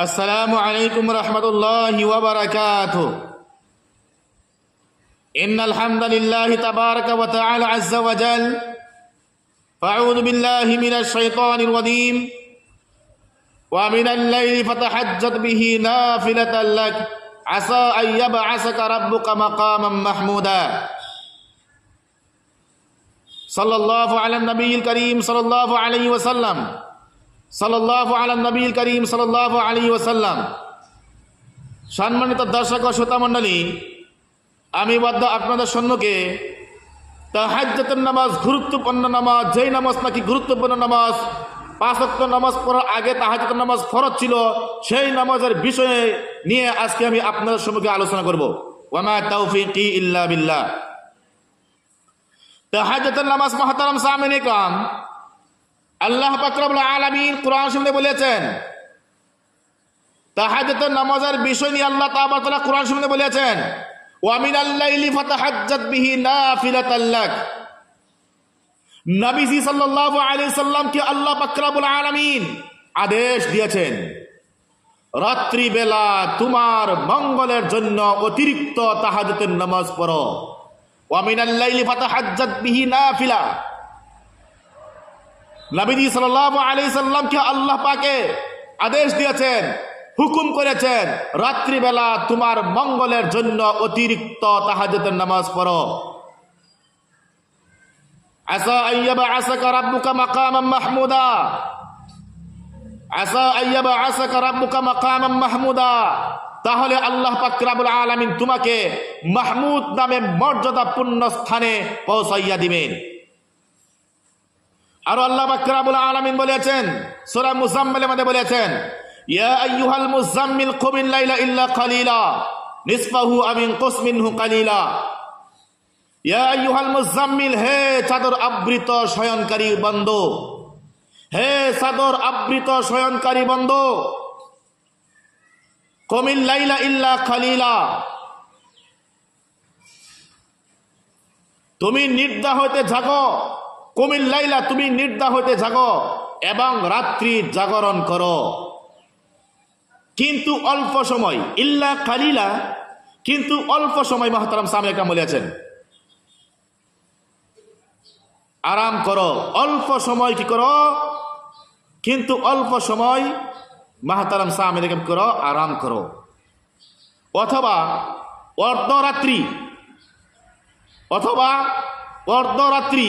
السلام عليكم ورحمة الله وبركاته. إن الحمد لله تبارك وتعالى عز وجل فأعوذ بالله من الشيطان الرجيم ومن الليل فتحجد به نافلة لك عسى أن يبعثك ربك مقاما محمودا. صلى الله على النبي الكريم صلى الله عليه وسلم. সাল্লাল্লাহু আলা নবীল করিম সাল্লাল্লাহু আলাইহি ওয়াসাল্লাম। সম্মানিত দর্শক ও শ্রোতা মণ্ডলী, আমি বাধ্য আপনাদের সম্মুখে তাহাজ্জাতের নামাজ, গুরুত্বপূর্ণ নামাজ, যেই নামাজ নাকি গুরুত্বপূর্ণ নামাজ, পাঁচ ওয়াক্ত নামাজ পড়ার আগে তাহাজ্জাতের নামাজ ফরজ ছিল, সেই নামাজের বিষয়ে নিয়ে আজকে আমি আপনাদের সম্মুখে আলোচনা করব। ওয়ামা তাওফিকি ইল্লা বিল্লাহ। তাহাজ্জাতের নামাজ মহতারাম সামিন আল্লাহ পাকরাবুল আলমিন কোরআন শুনতে বলেছেন তাহাজ্জতের নামাজের বিষয় নিয়ে আল্লাহ তাআলা কোরআন শুনতে বলেছেন ওয়ামিন আল্লাইলি ফাতাহাজ্জাত বিহি নাফিলাতাল লাক। নবীজি সাল্লাল্লাহু আলাইহি সাল্লামকে আল্লাহ পাকরাবুল আলামিন আদেশ দিয়েছেন রাত্রি বেলা তোমার মঙ্গলের জন্য অতিরিক্ত তাহাজ্জুদের নামাজ পড়ো। ওয়ামিন আল্লাইলি ফাতাহাজ্জাত বিহি নাফিলা। নবীজি সাল্লাহ আলি সাল্লামকে আল্লাহ পাকে আদেশ দিয়েছেন, হুকুম করেছেন, রাত্রিবেলা তোমার মঙ্গলের জন্য অতিরিক্ত তাহাজতের নামাজ পড়ো। আসা আইয়াবা আসাকা রাব্বুকা মাকামাম মাহমুদা। আসা আইয়াবা আসাকা রাব্বুকা মাহমুদা। তাহলে আল্লাহ পাকরাবুল আলামিন তোমাকে মাহমুদ নামে মর্যাদাপূর্ণ স্থানে পৌঁছাইয়া দিবেন। আর আল্লাহ বলেছেন, সূরা মুজাম্মিল লাইলা আমিন কালিলা। মুজাম্মিল হে চাদর আবৃত শয়নকারী বন্ধু, হে চাদর আবৃত শয়নকারী বন্ধু, কমিন লাইলা ইল্লা খালিলা তুমি নির্দা হইতে জাগো কুমিল লাইলা, তুমি নির্দা হইতে জাগো এবং রাত্রি জাগরণ করো। কিন্তু অল্প সময়, ইল্লা কালিলা, কিন্তু অল্প সময় মহতারাম সামনে কাম বলেছেন আরাম করো, অল্প সময় কি করো? কিন্তু অল্প সময় মাহতারাম সামনে কাম করো, আরাম করো। অথবা অর্ধরাত্রি অথবা অর্ধরাত্রি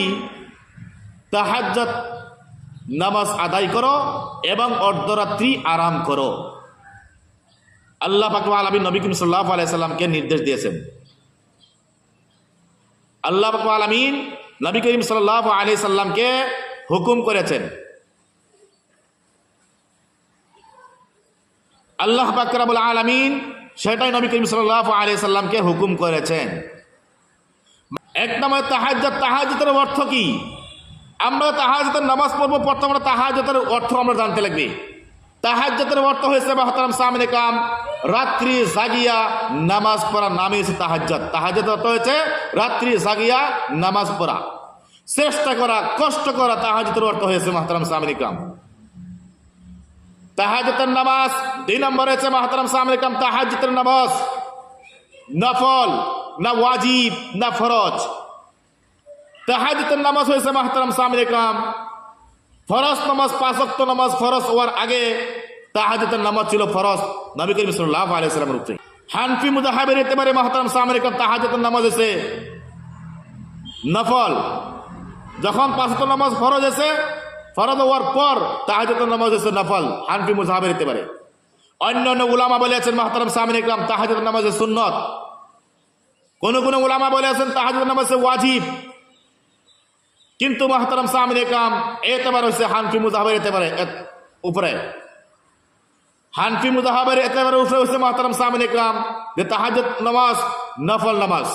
তাহাজ্জাত নামাজ আদায় করো এবং অর্ধরাত্রি আরাম করো। আল্লাহ পাকমা আলমী নবী করিম সাল্লাহ আলাইসাল্লামকে নির্দেশ দিয়েছেন। আল্লাহ পাকমা আলমিন নবী করিম সাল্লাহ আলি সাল্লামকে হুকুম করেছেন। আল্লাহ পাকরাবুল আলমিন সেটাই নবী করিম সাল্লাহ আলি সাল্লামকে হুকুম করেছেন। এক নম্বর তাহাজ্জাত তাহাজ্জাতের অর্থ কি? আমরা তাহাজতের নামাজ পড়ব, প্রথম আমরা তাহাজতের অর্থ আমরা জানতে লাগবে। তাহাজতের অর্থ হয়েছে, মহতারাম সামনে কাম রাত্রি জাগিয়া নামাজ পড়া নামে হয়েছে তাহাজ্জত তাহাজত অর্থ হয়েছে, রাত্রি জাগিয়া নামাজ পড়া। চেষ্টা করা, কষ্ট করা তাহাজতের অর্থ হয়েছে, মহতারাম সামনে কাম তাহাজতের নামাজ, দুই নম্বর হয়েছে, মহতারাম সামনে কাম তাহাজতের নামাজ। নফল, না ওয়াজিব, না ফরজ। তাহাজতের নামাজ হয়েছে, মাহতারাম সামির কাম ফরজ নামাজ পাঁচক্ত নামাজ ফরজ হওয়ার আগে তাহাজতের নামাজ ছিল ফরজ। নবী করিম সাল্লাহ আলাইসালামের উপরে হানফি মুজাহাবের এতে পারে মাহতারাম সামির কাম তাহাজতের নামাজ এসে নফল। যখন পাঁচক্ত নামাজ ফরজ এসে ফরজ হওয়ার পর তাহাজতের নামাজ এসে নফল, হানফি মুজাহাবের এতে পারে অন্য অন্য উলামা বলেছেন মাহতারাম সামির কাম তাহাজতের নামাজে সুন্নত। কোন কোন উলামা বলেছেন তাহাজতের নামাজে ওয়াজিব। কিন্তু মাহতারাম সামিন কাম এতেবার হচ্ছে হানফি মুজাহাবের এতেবারে উপরে। হানফি মুজাহাবের এতেবারে উপরে হচ্ছে মাহতারাম সামিন কাম যে তাহাজত নামাজ, নফল নামাজ।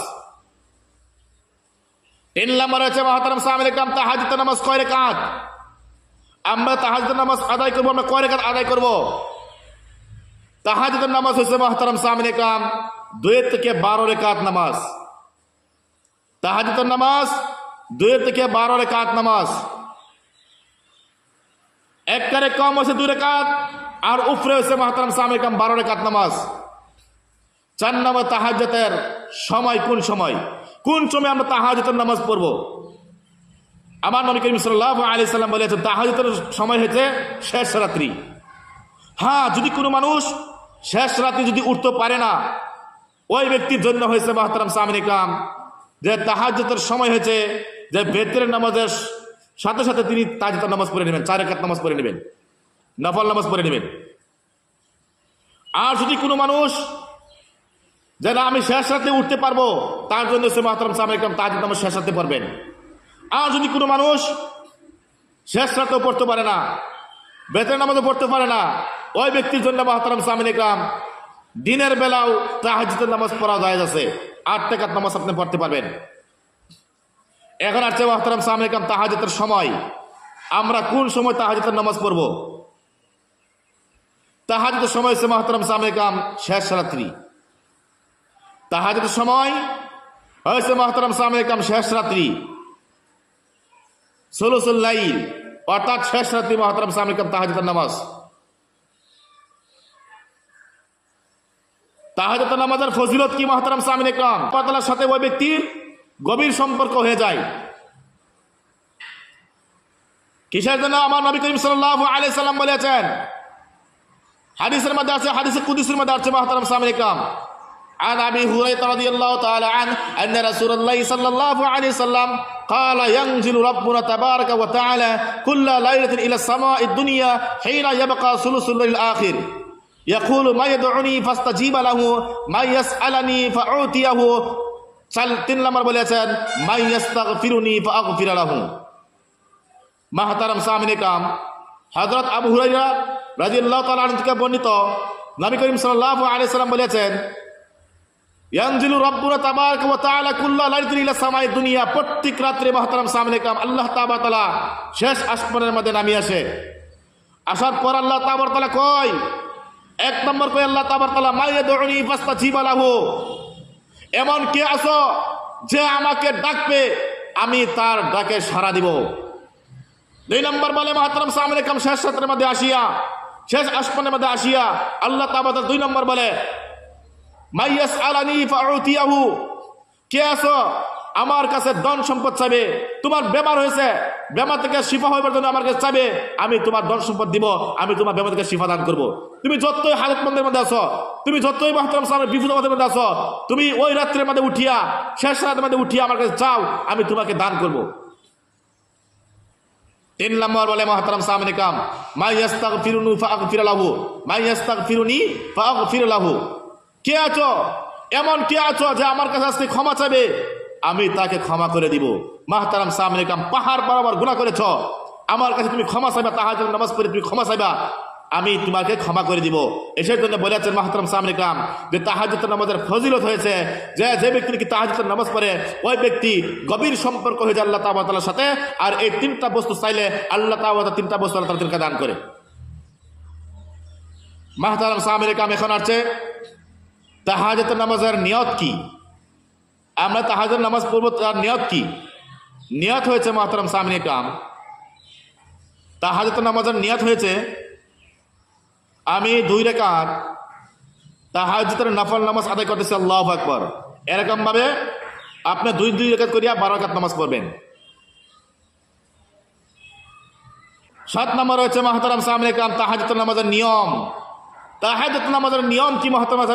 তিন নম্বর হচ্ছে মাহতারাম সামিন কাম তাহাজত নামাজ কয় রেখাত আমরা তাহাজত নামাজ আদায় করব, আমরা কয় রেখাত আদায় করব? তাহাজতের নামাজ কাম দুই থেকে বারো রেখাত নামাজ। নামাজ দুই থেকে বারো রেখাত নামাজ। এক কারে কম হয়েছে দুই রেখাত, আর উফরে হয়েছে মাহতারাম সামিকাম বারো রেখাত নামাজ। চার নম্বর তাহাজতের সময়, কোন সময়? কোন সময় আমরা তাহাজতের নামাজ পড়ব? আমার নবী করিম সাল্লাহ আলি সাল্লাম বলেছেন তাহাজতের সময় হয়েছে শেষ রাত্রি। হ্যাঁ যদি কোনো মানুষ শেষ রাত্রি যদি উঠতে পারে না, ওই ব্যক্তির জন্য হয়েছে মাহতারাম সামিন ইকরাম যে তাহাজতের সময় হয়েছে যে বেতরের নামাজের সাথে সাথে তিনি তাহাজতের নামাজ পড়ে নেবেন, চার একাত নামাজ পড়ে নেবেন, নফল নামাজ পড়ে নেবেন। আর যদি কোনো মানুষ যে না আমি শেষ রাতে উঠতে পারব, তার জন্য সে মাহতারাম ইকরাম তাহাজত নামাজ শেষ রাতে পড়বেন। আর যদি কোনো মানুষ শেষ রাতেও পড়তে পারে না বেতন নামাজও পড়তে পারে না, ওই ব্যক্তির জন্য মাহতারাম সামিন ইকরাম দিনের বেলাও তাহাজিদের নামাজ পড়া যায় আছে। আট টাকার নামাজ আপনি পড়তে পারবেন। এখন আসছে মাহতারাম সামিন ইকরাম তাহাজতের সময়, আমরা কোন সময় তাহাজতের নামাজ পড়ব? তাহাজতের সময় হচ্ছে মাহতারাম সামিন ইকরাম শেষ রাত্রি। তাহাজতের সময় হয়েছে মাহতারাম সামিন ইকরাম শেষ রাত্রি। ষোলোসুল্লাইল অর্থাৎ শেষ রাত্রি মহাতরম সামিকাম তাহাজতের নামাজ। তাহাজতের নামাজের ফজিলত কি মহাতরম সামিন ইকরাম পাতলার সাথে ওই ব্যক্তির গভীর সম্পর্ক হয়ে যায় কিসের জন্য আমার নবী করিম সাল্লাল্লাহু আলাইহি সাল্লাম বলেছেন হাদিসের মধ্যে আছে হাদিসে কুদুসের মধ্যে আছে মহাতরম সামিন ইকরাম عن ابي هريره رضي الله تعالى عنه ان رسول الله صلى الله عليه وسلم قال ينزل ربنا تبارك وتعالى كل ليله الى السماء الدنيا حين يبقى ثلث الليل الاخر يقول ما يدعوني فاستجيب له ما يسالني فاعطيه তিন নম্বর বলেছেন, মাই ইয়াস্তাগফিরুনি ফাগফির লাহু। মাহতারাম সামিনে কাম হযরত আবু হুরায়রা রাদিয়াল্লাহু তাআলা আনহু থেকে বর্ণিত, নবী করিম সাল্লাল্লাহু আলাইহি সাল্লাম বলেছেন, ইয়ানজিলু রব্বুনা তাবারাক ওয়া তাআলা কুল্লা লাইলাতিন ইলা সামাই দুনিয়া। প্রত্যেক রাত্রে মহতারাম সামনে কাম আল্লাহ তাআলা শেষ আসমানের মধ্যে নামি আসে। আসার পর আল্লাহ তাআলা কয়, এক নম্বর কয় আল্লাহ তাআলা মাইয়া ফাস্তাজিবা লাহু। এমন কে আছো যে আমাকে ডাকবে, আমি তার ডাকে সাড়া দিব। দুই নম্বর বলে, মহাতরম সামনে কাম শেষ সত্রের মধ্যে আসিয়া, শেষ আসমানের মধ্যে আসিয়া, আল্লাহ তাবাদ দুই নম্বর বলে মাইয়াস আলানি ফাউতিয়াহু, কে আছো আমার কাছে ধন সম্পদ চাবে তোমার বেমার হয়েছে, বেমার থেকে শিফা হইবার জন্য আমার কাছে চাইবে, আমি তোমার ধন সম্পদ দিব, আমি তোমার বেমার থেকে শিফা দান করব। তুমি যতই হাজত মন্দের মধ্যে আছো, তুমি যতই মাহতারাম আমাদের মধ্যে আছো, তুমি ওই রাত্রের মধ্যে উঠিয়া, শেষ রাতের মধ্যে উঠিয়া আমার কাছে চাও আমি তোমাকে দান করব। তিন নম্বর বলে মহাতারাম সামনে কাম, মাই ইয়াস্তাগ ফিরুনু ফাগ ফিরালাহু মাই ইয়াস্তাগ ফিরুনি ফাগ ফিরালাহু কে আছো? এমন কে আছো যে আমার কাছে আজকে ক্ষমা চাইবে? আমি তাকে ক্ষমা করে দিব। মাহতারাম সামনে কাম পাহাড় বরাবর গুণা করেছ। আমার কাছে তুমি ক্ষমা চাইবা, তাহার জন্য নামাজ পড়ে তুমি ক্ষমা চাইবা। আমি তোমাকে ক্ষমা করে দিব। এসের জন্য বলেছেন মাহতারাম সামনে কাম যে তাহাজত নামাজের ফজিলত হয়েছে, যে যে ব্যক্তি নাকি তাহাজত নামাজ পড়ে, ওই ব্যক্তি গভীর সম্পর্ক হয়ে যায় আল্লাহ তাবাতালার সাথে, আর এই তিনটা বস্তু চাইলে আল্লাহ তাবাতা তিনটা বস্তু আল্লাহ তাদেরকে দান করে। মাহতারাম কাম এখন আসছে। তাহাজত নামাজের নিয়ত কি? আমরা তাহাজের নামাজ পড়ব, তার নিয়ত কি? নিয়ত হয়েছে মাহতারাম সামনে কাম তাহাজত নামাজের নিয়ত হয়েছে, আমি দুই রেখাত তাহাজতের নফল নামাজ আদায় করতেছি, আল্লাহ আকবর। এরকম ভাবে আপনি দুই দুই রেখাত করিয়া বারো রেখাত নামাজ পড়বেন। সাত নম্বর হচ্ছে মাহতারাম সামনে কাম তাহাজত নামাজের নিয়ম। তাহাজত নামাজের নিয়ম কি মহাত্মা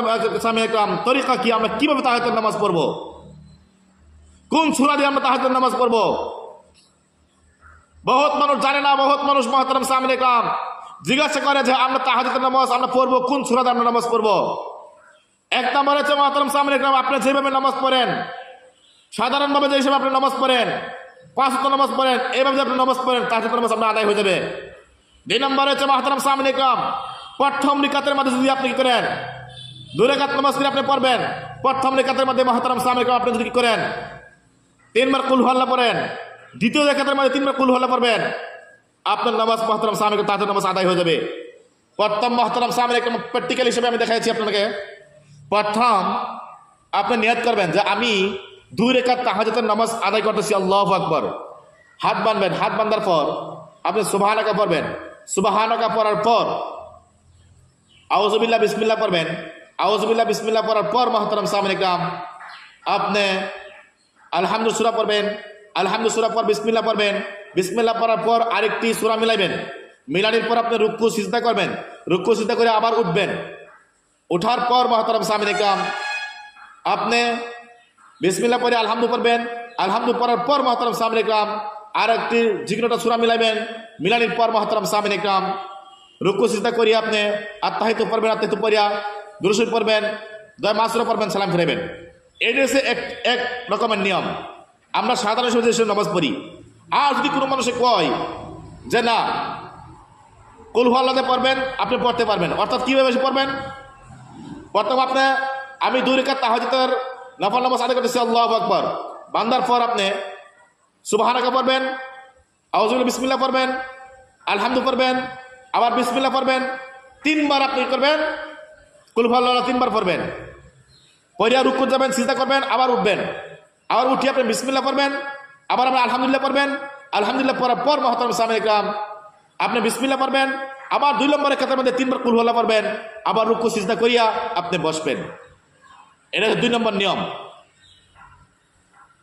সামনে কাম তরিকা কি? আমরা কীভাবে তাহাজত নামাজ পড়ব? কোন সুরা দিয়ে আমরা তাহাজত নামাজ পড়ব? বহুত মানুষ জানে না, বহুত মানুষ মহাতারাম সামনে কাম। জিজ্ঞাসা করে যে আমরা তাহাজত নামাজ আমরা পড়ব, কোন সুরাতে আমরা নামাজ পড়ব? এক নম্বর হচ্ছে মহাতারাম সামনে কাম, আপনি যেভাবে নামাজ পড়েন, সাধারণভাবে যে হিসেবে আপনি নামাজ পড়েন, পাঁচ নামাজ পড়েন এইভাবে আপনি নামাজ পড়েন তাহাজত নামাজ আপনার আদায় হয়ে যাবে। দুই নম্বর হচ্ছে মহাতারাম সামনে কাম, প্রথম রিকাতের মধ্যে যদি আপনি কি করেন, দুই রেখাত নামাজ করে আপনি পড়বেন, প্রথম রেখাতের মধ্যে মহাতারাম সামনে কাম আপনি যদি কি করেন তিনবার কুল হল্লা পড়েন। দ্বিতীয় রেখাতের মধ্যে তিনবার কুল হল্লা পড়বেন। আপনার নামাজ মহতারাম সামনে তাদের নামাজ আদায় হয়ে যাবে। প্রথম মহতারাম সামনে একটা প্র্যাকটিক্যাল হিসেবে আমি দেখাচ্ছি আপনাকে। প্রথম আপনি নিয়ত করবেন যে আমি দুই রেখাত তাহাজতের নামাজ আদায় করতেছি, আল্লাহ আকবর। হাত বাঁধবেন হাত বাঁধার পর আপনি সুবাহানাকা পড়বেন। সুবাহানাকা পড়ার পর আউজবিল্লা বিসমিল্লা পড়বেন। আউজবিল্লা বিসমিল্লা পড়ার পর মহতরম সামনে কাম আপনি আলহামদু সুরা পড়বেন আলহামদু সুরা পর বিসমিল্লা পড়বেন। বিসমিল্লা পড়ার পর আরেকটি সুরা মিলাইবেন। মিলানির পর আপনি রুক্কু সিজদা করবেন। রুক্কু সিজদা করে আবার উঠবেন। ওঠার পর মহতরম সামনে কাম আপনি বিসমিল্লা পরে আলহামদু পড়বেন। আলহামদু পড়ার পর মহতরম সামনে ইকরাম আর একটি জিগ্নটা সুরা মিলাইবেন। মিলানির পর মহতরম সামনে ইকরাম রুকু, সিজদা করিয়া আপনি আত্মাহিত পড়বেন, আত্মাহিত পড়িয়া দুরুসুল পড়বেন, দয় মাসুরা পড়বেন, সালাম ফিরাবেন এটা হচ্ছে এক এক রকমের নিয়ম। আমরা সাধারণ সময় যে নামাজ পড়ি, আর যদি কোনো মানুষে কয় যে না কুলহাল্লাদে পড়বেন, আপনি পড়তে পারবেন। অর্থাৎ কীভাবে পড়বেন? প্রথম আপনি, আমি দুই রেখা তাহাজিতের নফল নামাজ আদায় করতেছি, আল্লাহ আকবর। বান্দার পর আপনি সুবাহানাকা পড়বেন আউজুল বিসমিল্লা পড়বেন আলহামদু পড়বেন, আবার বিসমিল্লা পড়বেন, তিনবার আপনি করবেন? কুলফাল্লাহ তিনবার পড়বেন। পরিয়া রুকুর যাবেন চিন্তা করবেন, আবার উঠবেন। আবার উঠি আপনি বিসমিল্লা করবেন আবার আপনি আলহামদুলিল্লাহ পড়বেন। আলহামদুলিল্লাহ পড়ার পর মহতরম সামনে ইকরাম আপনি বিসমিল্লা করবেন আবার দুই নম্বরের ক্ষেত্রের মধ্যে তিনবার কুলহল্লা করবেন আবার রুকু চিন্তা করিয়া আপনি বসবেন। এটা দুই নম্বর নিয়ম।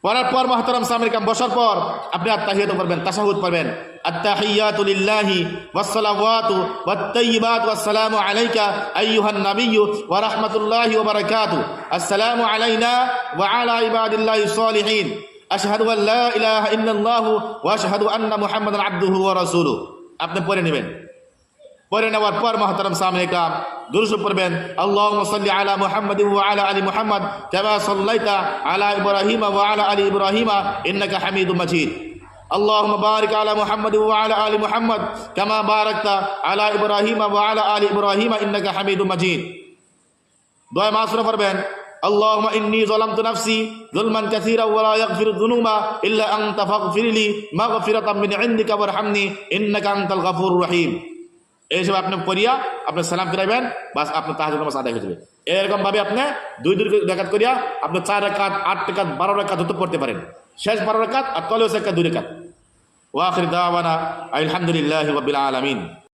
পড়ার পর মহতরম সামনে কাম বসার পর আপনি আত্মাহিয়াত পড়বেন তাসাহুদ পড়বেন আত্তাহিয়াতু লিল্লাহি ওয়াসসালাওয়াতু ওয়াত-তাইয়্যিবাতু ওয়াসসালামু আলাইকা আইয়ুহান নাবিয়্যু ওয়া রাহমাতুল্লাহি ওয়া বারাকাতুহু আসসালামু আলাইনা ওয়া আলা ইবাদিল্লাহিস সালিহিন। আশহাদু আল লা ইলাহা ইল্লাল্লাহু ওয়া আশহাদু আন্না মুহাম্মাদান আবদুহু ওয়া রাসূলুহু। আপনি পড়ে নেবেন। পরে নেওয়ার পর মহতরম সামনে কাম দুরুস পড়বেন আল্লাহ সাল্লি আলা মুহাম্মদ ওয়া আলা আলী মুহাম্মদ কামা সাল্লাইতা আলা ইব্রাহিম ওয়া আলা আলী ইব্রাহিম ইন্নাকা হামিদুম মাজিদ اللهم بارك على محمد وعلى ال محمد كما باركت على ابراهيم وعلى ال ابراهيم انك حميد مجيد দোয়া মাসুরা পড়বেন اللهم اني ظلمت نفسي ظلما كثيرا ولا يغفر الذنوب الا انت فاغفر لي مغفرة من عندك وارحمني انك انت الغفور الرحيم এইসব আপনি পড়িয়া আপনি সালাম ফিরাইবেন, বাস আপনার তাহাজ নামাজ আদায় হয়ে যাবে। এরকম ভাবে আপনি দুই দুই রেখাত করিয়া আপনি চার রেখাত, আট রেখাত, বারো রেখাত হতে পড়তে পারেন। শেষ বারো রেখাত আর তলেও রেখাত দুই রেখাত। ওয়াখির দাওয়ানা আলহামদুলিল্লাহ রবিল আলমিন।